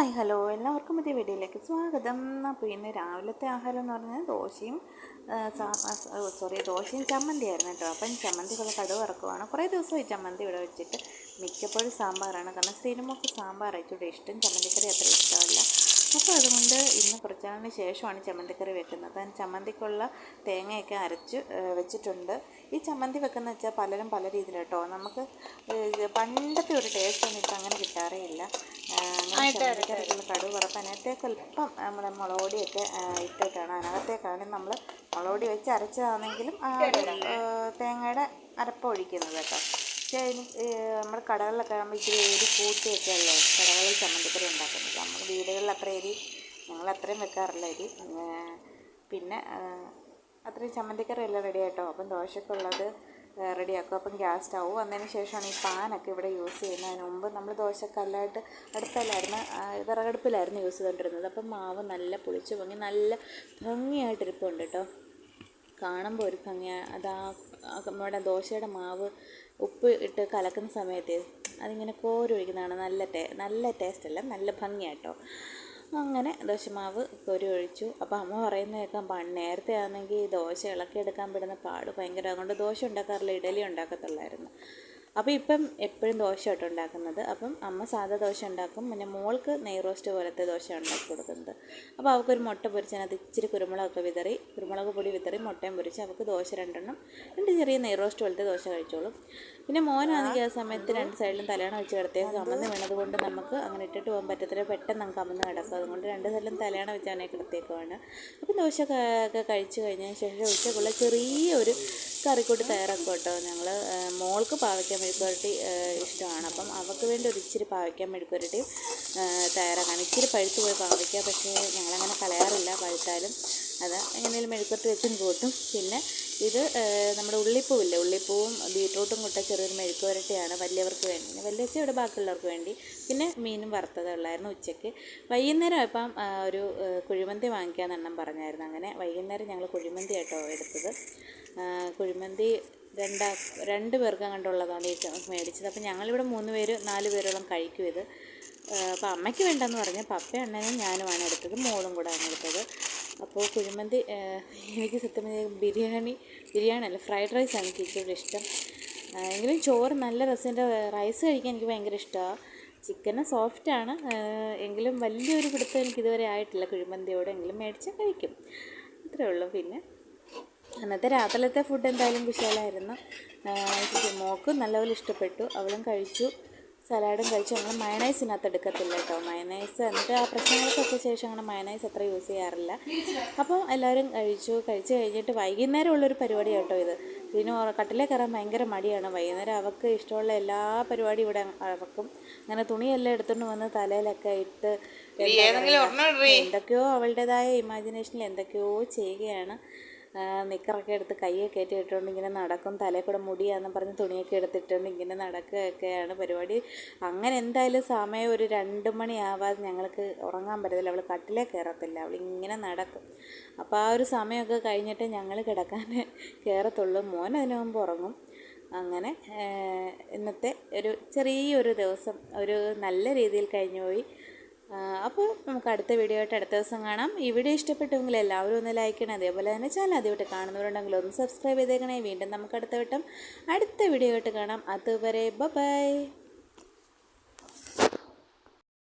Hi hello എല്ലാവർക്കും പുതിയ വീഡിയോയിലേക്ക് സ്വാഗതം. അപ്പോൾ ഇന്ന് രാവിലത്തെ ആഹാരം എന്ന് പറഞ്ഞാൽ ദോശയും സോറി ദോശയും ചമ്മന്തി ആയിരുന്നു കേട്ടോ. അപ്പം ചമ്മന്തിക്കുള്ള കടുവ് ഇറക്കുവാണ് കുറേ ദിവസമായി ചമ്മന്തി ഇവിടെ വെച്ചിട്ട് മിക്കപ്പോഴും സാമ്പാറാണ്. കാരണം സ്ത്രീനുമൊക്കെ സാമ്പാർ ഇഷ്ടം. ചമ്മന്തിക്കറി അത്ര ഇഷ്ടമല്ല. അപ്പോൾ അതുകൊണ്ട് ഇന്ന് കുറച്ച് നാളിന് ശേഷമാണ് ചമ്മന്തിക്കറി വെക്കുന്നത്. അതിന് ചമ്മന്തിക്കുള്ള തേങ്ങയൊക്കെ അരച്ച് വെച്ചിട്ടുണ്ട്. ഈ ചമ്മന്തി വെക്കുന്ന വെച്ചാൽ പലരും പല രീതിയിൽ കേട്ടോ നമുക്ക് പണ്ടത്തെ ഒരു ടേസ്റ്റ് ഒന്നും ഇപ്പം അങ്ങനെ കിട്ടാറേ. ഇല്ല ചമ്മന്തിക്കറിക്കുള്ള കടുവ് വറക്കാൻ അതിനകത്തേക്ക് അല്പം നമ്മുടെ മുളകൊടിയൊക്കെ ഇട്ടിട്ടാണ്. അതിനകത്തേക്കാണ് നമ്മൾ മുളകൊടി വെച്ച് അരച്ചതാണെങ്കിലും തേങ്ങയുടെ അരപ്പ് ഒഴിക്കുന്നത് കേട്ടോ. പക്ഷേ നമ്മൾ നമ്മുടെ കടകളിലൊക്കെ നമ്മൾ ഇച്ചിരി എരി കൂട്ടിയൊക്കെയല്ലോ കടകളിൽ ചമ്മന്തിക്കറി ഉണ്ടാക്കുന്നത്. നമ്മൾ വീടുകളിൽ അത്ര എരി ഞങ്ങൾ അത്രയും വെക്കാറില്ല എരി. പിന്നെ അത്രയും ചമ്മന്തിക്കറി എല്ലാം റെഡി ആയിട്ടോ? അപ്പം ദോശക്കുള്ളത് റെഡിയാക്കും അപ്പം ഗ്യാസ് സ്റ്റൗ വന്നതിന് ശേഷമാണ് ഈ പാനൊക്കെ ഇവിടെ യൂസ് ചെയ്യുന്നതിന് മുമ്പ് നമ്മൾ ദോശക്കല്ലായിട്ട് അടുത്തല്ലായിരുന്നു വിറകടുപ്പിലായിരുന്നു യൂസ് ചെയ്തുകൊണ്ടിരുന്നത് അപ്പം മാവ് നല്ല പുളിച്ച് പൊങ്ങി നല്ല ഭംഗിയായിട്ടിരിപ്പുണ്ട് കേട്ടോ. കാണുമ്പോൾ ഒരു ഭംഗിയാണ് അതാ നമ്മുടെ ദോശയുടെ മാവ് ഉപ്പ് ഇട്ട് കലക്കുന്ന സമയത്ത് അതിങ്ങനെ കോരൊഴിക്കുന്നതാണ് നല്ല ടേ നല്ല ടേസ്റ്റ് നല്ല ഭംഗിയാട്ടോ. അങ്ങനെ ദോശമാവ് കോരി ഒഴിച്ചു അപ്പോൾ അമ്മ പറയുന്നത് കേൾക്കാം നേരത്തെ ആണെങ്കിൽ ദോശ ഇളക്കിയെടുക്കാൻ പെടുന്ന പാട് ഭയങ്കര. അതുകൊണ്ട് ദോശ ഉണ്ടാക്കാറില്ല ഇഡലി ഉണ്ടാക്കത്തുള്ളായിരുന്നു. അപ്പോൾ ഇപ്പം എപ്പോഴും ദോശ കേട്ടോ ഉണ്ടാക്കുന്നത്. അപ്പം അമ്മ സാധാ ദോശ ഉണ്ടാക്കും. പിന്നെ മോൾക്ക് നെയ് റോസ്റ്റ് പോലത്തെ ദോശ ഉണ്ടാക്കി കൊടുക്കുന്നത്. അപ്പോൾ അവൾക്കൊരു മുട്ട പൊരിച്ചതിനകത്ത് ഇച്ചിരി കുരുമുളകൊക്കെ വിതറി കുരുമുളക് പൊടി വിതറി മുട്ടയും പൊരിച്ച് അവൾക്ക് ദോശ രണ്ടെണ്ണം രണ്ട് ചെറിയ നെയ് റോസ്റ്റ് പോലത്തെ ദോശ കഴിച്ചോളും. പിന്നെ മോനാണെങ്കിൽ ആ സമയത്ത് രണ്ട് സൈഡിലും തലയണ വെച്ച് കിടത്തേക്ക് കമന്ന് വീണത് കൊണ്ട് നമുക്ക് അങ്ങനെ ഇട്ടിട്ട് പോകാൻ പറ്റത്തില്ല. പെട്ടെന്ന് നമുക്ക് കമന്ന് കിടക്കും. അതുകൊണ്ട് രണ്ട് സൈഡിലും തലയണ വെച്ച് കിടത്തേക്കുവാണ് അപ്പം ദോശ ഒക്കെ കഴിച്ച് കഴിഞ്ഞതിന് ശേഷം ഉച്ചക്കുള്ള ചെറിയൊരു കറിക്കൂട്ടി തയ്യാറാക്കും കേട്ടോ ഞങ്ങൾ മോൾക്ക് പാവയ്ക്കാൻ മെഴുക്കുരട്ടി ഇഷ്ടമാണ്. അപ്പം അവൾക്ക് വേണ്ടി ഒരു ഇച്ചിരി പാവയ്ക്കാൻ മെഴുക്കുവരട്ടിയും തയ്യാറാക്കാണ്. ഇച്ചിരി പഴുത്ത് പോയി പാവയ്ക്കുക പക്ഷേ ഞങ്ങളങ്ങനെ കളയാറില്ല. പഴുത്താലും അത് എങ്ങനെയും മെഴുക്കുരട്ടി വെച്ചും കൂട്ടും. പിന്നെ ഇത് നമ്മുടെ ഉള്ളിപ്പൂവില്ലേ? ഉള്ളിപ്പൂവും ബീട്രൂട്ടും കൂട്ട ചെറിയൊരു മെഴുക്ക് വരട്ടിയാണ് വലിയവർക്ക് വേണ്ടി. വലിയ ഇവിടെ ബാക്കിയുള്ളവർക്ക് വേണ്ടി. പിന്നെ മീനും വറുത്തതുള്ളായിരുന്നു ഉച്ചയ്ക്ക് വൈകുന്നേരം ഇപ്പം ഒരു കുഴിമന്തി വാങ്ങിക്കാമെന്നെണ്ണം പറഞ്ഞായിരുന്നു. അങ്ങനെ വൈകുന്നേരം ഞങ്ങൾ കുഴിമന്തി ആയിട്ടോ എടുത്തത്. കുഴിമന്തി രണ്ടാ രണ്ട് പേർക്ക് അങ്ങോട്ടുള്ളതാണ് ഈ മേടിച്ചത്. അപ്പം ഞങ്ങളിവിടെ മൂന്ന് പേര് നാല് പേരോളം കഴിക്കും ഇത്. അപ്പോൾ അമ്മയ്ക്ക് വേണ്ടെന്ന് പറഞ്ഞ് പപ്പ അണ്ണനും ഞാനുമാണ് എടുത്തത് മോളും കൂടെ ആണ് എടുത്തത്. അപ്പോൾ കുഴിമന്തി എനിക്ക് സത്യം ബിരിയാണി ബിരിയാണി അല്ല ഫ്രൈഡ് റൈസ് ആണ് എനിക്ക് ഏറ്റവും ഇഷ്ടം. എങ്കിലും ചോറ് നല്ല രസത്തിന്റെ റൈസ് കഴിക്കാൻ എനിക്ക് ഭയങ്കര ഇഷ്ടമാണ് ചിക്കന് സോഫ്റ്റാണ് എങ്കിലും വലിയൊരു പിടുത്തം എനിക്കിതുവരെ ആയിട്ടില്ല കുഴിമന്തിയോടെ. എങ്കിലും മേടിച്ചാൽ കഴിക്കും. അത്രേ ഉള്ളൂ. പിന്നെ അന്നത്തെ രാത്രിയിലത്തെ ഫുഡ് എന്തായാലും വിശാലായിരുന്നു. മോക്ക് നല്ലപോലെ ഇഷ്ടപ്പെട്ടു. അവളും കഴിച്ചു. സലാഡും കഴിച്ചു ഞങ്ങൾ മയണൈസിനകത്ത് എടുക്കത്തില്ല കേട്ടോ. മയണൈസ് എന്നിട്ട് ആ പ്രശ്നങ്ങൾക്കൊക്കെ ശേഷം അങ്ങനെ മയണൈസ് അത്ര യൂസ് ചെയ്യാറില്ല. അപ്പോൾ എല്ലാവരും കഴിച്ചു. കഴിച്ച് കഴിഞ്ഞിട്ട് വൈകുന്നേരം ഉള്ളൊരു പരിപാടി കേട്ടോ ഇത്. പിന്നെ കട്ടിലേ കയറാൻ ഭയങ്കര മടിയാണ്. വൈകുന്നേരം അവൾക്ക് ഇഷ്ടമുള്ള എല്ലാ പരിപാടിയും ഇവിടെ അവക്കും. അങ്ങനെ തുണിയെല്ലാം എടുത്തുകൊണ്ട് വന്ന് തലയിലൊക്കെ ഇട്ട് എന്തൊക്കെയോ അവളുടേതായ ഇമാജിനേഷനിൽ എന്തൊക്കെയോ ചെയ്യുകയാണ്. നിക്കറൊക്കെ എടുത്ത് കൈയൊക്കെ കയറ്റി ഇട്ടുകൊണ്ട് ഇങ്ങനെ നടക്കും. തലയിൽ കൂടെ മുടിയാന്ന് പറഞ്ഞ് തുണിയൊക്കെ എടുത്തിട്ടുണ്ട്. ഇങ്ങനെ നടക്കുകയൊക്കെയാണ് പരിപാടി. അങ്ങനെ എന്തായാലും സമയം ഒരു രണ്ട് മണിയാവാതെ ഞങ്ങൾക്ക് ഉറങ്ങാൻ പറ്റത്തില്ല. അവൾ കട്ടിലേ കയറത്തില്ല. അവൾ ഇങ്ങനെ നടക്കും. അപ്പോൾ ആ ഒരു സമയമൊക്കെ കഴിഞ്ഞിട്ട് ഞങ്ങൾ കിടക്കാൻ കയറത്തുള്ളൂ. മോൻ അതിനു മുമ്പ് ഉറങ്ങും. അങ്ങനെ ഇന്നത്തെ ഒരു ചെറിയൊരു ദിവസം ഒരു നല്ല രീതിയിൽ കഴിഞ്ഞു പോയി അപ്പോൾ നമുക്ക് അടുത്ത വീഡിയോ ആയിട്ട് അടുത്ത ദിവസം കാണാം. ഈ വീഡിയോ ഇഷ്ടപ്പെട്ടെങ്കിൽ എല്ലാവരും ഒന്ന് ലൈക്ക് ചെയ്യണം. അതേപോലെ തന്നെ ചാനൽ ആദ്യമായിട്ട് കാണുന്നവരുണ്ടെങ്കിൽ ഒന്ന് സബ്സ്ക്രൈബ് ചെയ്തേക്കണേ. വീണ്ടും നമുക്ക് അടുത്ത വട്ടം അടുത്ത വീഡിയോ ആയിട്ട് കാണാം. അതുവരെ ബൈ